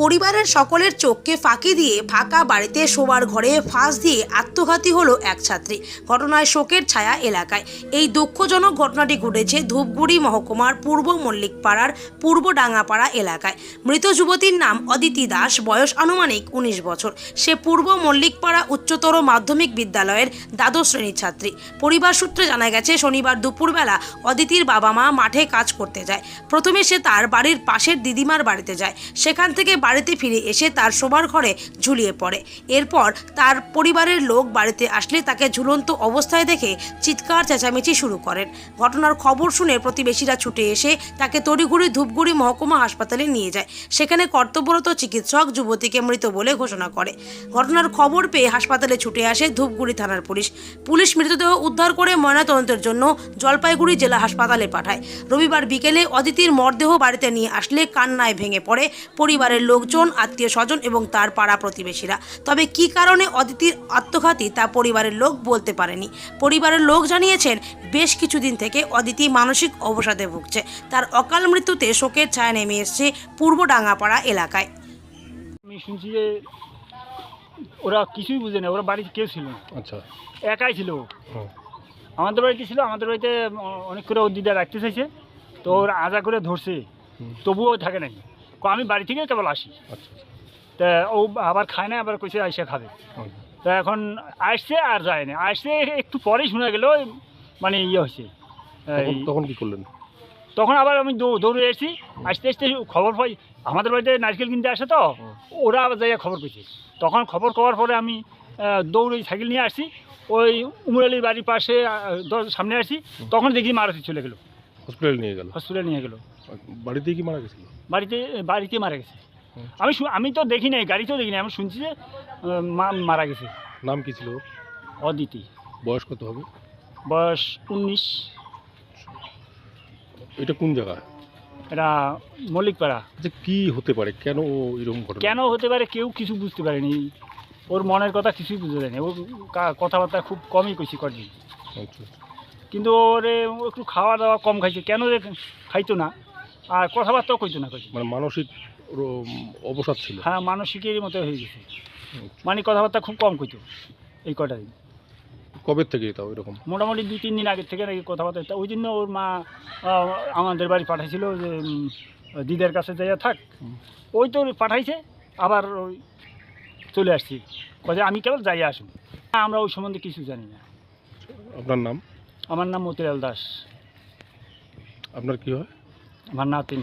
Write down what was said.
পরিবারের সকলের চোখকে ফাঁকি দিয়ে ফাঁকা বাড়িতে শোবার ঘরে ফাঁস দিয়ে আত্মঘাতী হলো এক ছাত্রী। ঘটনায় শোকের ছায়া এলাকায়। এই দুঃখজনক ঘটনাটি ঘটেছে ধূপগুড়ি মহকুমার পূর্ব মল্লিকপাড়ার পূর্ব ডাঙ্গাপাড়া এলাকায়। মৃত যুবতীর নাম অদিতি দাস, বয়স আনুমানিক উনিশ বছর। সে পূর্ব মল্লিকপাড়া উচ্চতর মাধ্যমিক বিদ্যালয়ের দ্বাদশ শ্রেণির ছাত্রী। পরিবার সূত্রে জানা গেছে, শনিবার দুপুরবেলা অদিতির বাবা মা মাঠে কাজ করতে যায়। প্রথমে সে তার বাড়ির পাশের দিদিমার বাড়িতে যায়। সেখান থেকে বাড়িতে ফিরে এসে তার শোবার ঘরে ঝুলিয়ে পড়ে। এরপর তার পরিবারের লোক বাড়িতে আসলে তাকে ঝুলন্ত অবস্থায় দেখে চিৎকার চেঁচামেচি শুরু করেন। ঘটনার খবর শুনে প্রতিবেশীরা ছুটে এসে তাকে তড়িঘড়ি ধূপগুড়ি মহকুমা হাসপাতালে নিয়ে যায়। সেখানে কর্তব্যরত চিকিৎসক যুবতীকে মৃত বলে ঘোষণা করে। ঘটনার খবর পেয়ে হাসপাতালে ছুটে আসে ধূপগুড়ি থানার পুলিশ। পুলিশ মৃতদেহ উদ্ধার করে ময়নাতদন্তের জন্য জলপাইগুড়ি জেলা হাসপাতালে পাঠায়। রবিবার বিকেলে অদিতির মরদেহ বাড়িতে নিয়ে আসলে কান্নায় ভেঙে পড়ে পরিবারের লোকজন আত্মীয় স্বজন এবং তার পাড়া প্রতিবেশীরা। তবে কী কারণে অদিতির আত্মঘাতী তা পরিবারের লোক বলতে পারেনি। পরিবারের লোক জানিয়েছেন বেশ কিছুদিন থেকে অদিতি মানসিক অবসাদে ভুগছে। তার অকাল মৃত্যুতে শোকের ছায়া নেমে এসছে পূর্ব ডাঙ্গাপাড়া এলাকায়। আমি শুনছি যে ওরা কিছুই বুঝে না ওরা বাড়িতে কেউ ছিল না। আচ্ছা। একাই ছিল ও। আমাদের বাড়িতে ছিল আমাদের বাড়িতে অনেক করে ওর দিদা রাখতে চাইছে তো ওর আজা করে ধরছে। তবুও থাকে নাকি আমি বাড়ি থেকে কেবল আসি। আচ্ছা তা ও আবার খায় না আবার কইছে আইসা খাবে। তা এখন আসছে আর যায় না। আসছে একটু পরেই শোনা গেল মানে ইয়ে হয়েছে। তখন কি করলেন? তখন আবার আমি দৌড়ে এসেছি। আসতে আসতে খবর পাই আমাদের বাড়িতে নারকেল কিনতে আসে তো ওরা আবার যাইয়া খবর পেয়েছে তখন খবর পাওয়ার পরে আমি দৌড়ে সাইকেল নিয়ে আসছি। ওই উমরালির বাড়ির পাশে সামনে আসি তখন দেখি মারুতি চলে গেলো। হসপিটালে নিয়ে গেল। হসপিটালে নিয়ে গেলো। বাড়িতেই কি মারা গেছিল? বাড়িতে বাড়িতে মারা গেছে। আমি আমি তো দেখি নাই গাড়ি তো দেখি নাই আমি শুনছি যে মা মারা গেছে। নাম কি ছিল? অদিতি। বয়স কত হবে? বয়স উনিশ। এটা কোন জায়গা? এটা মল্লিকপাড়া। আচ্ছা কি হতে পারে? কেন ও এরকম ঘটনা? কেন হতে পারে? কেউ কিছু বুঝতে পারেনি। ওর মনের কথা কিছুই বুঝতে পারেনি। ওর কথাবার্তা খুব কমই কইছি কদিন। আচ্ছা কিন্তু ওরে একটু খাওয়া দাওয়া কম খাইছে। কেন যে খাইতো না? আর কথাবার্তাও কইতো না কইছে মানে মানসিক অবসাদ ছিল। হ্যাঁ মানসিকের মতো হয়ে গেছে। আচ্ছা। মানে কথাবার্তা খুব কম কইতো এই কটা দিন। কবে থেকে তাও এরকম? মোটামুটি দুই তিন দিন আগের থেকে নাকি কথাবার্তা ওই জন্য ওর মা আমাদের বাড়ি পাঠাইছিল যে দিদার কাছে যাইয়া থাক। ওই তো পাঠাইছে আবার ওই চলে আসছি। কাজে আমি কেবল যাইয়া আসুন আমরা ওই সম্বন্ধে কিছু জানি না। আপনার নাম? আমার নাম মতিলাল দাস। আপনার কি হয়? আমার নাতিন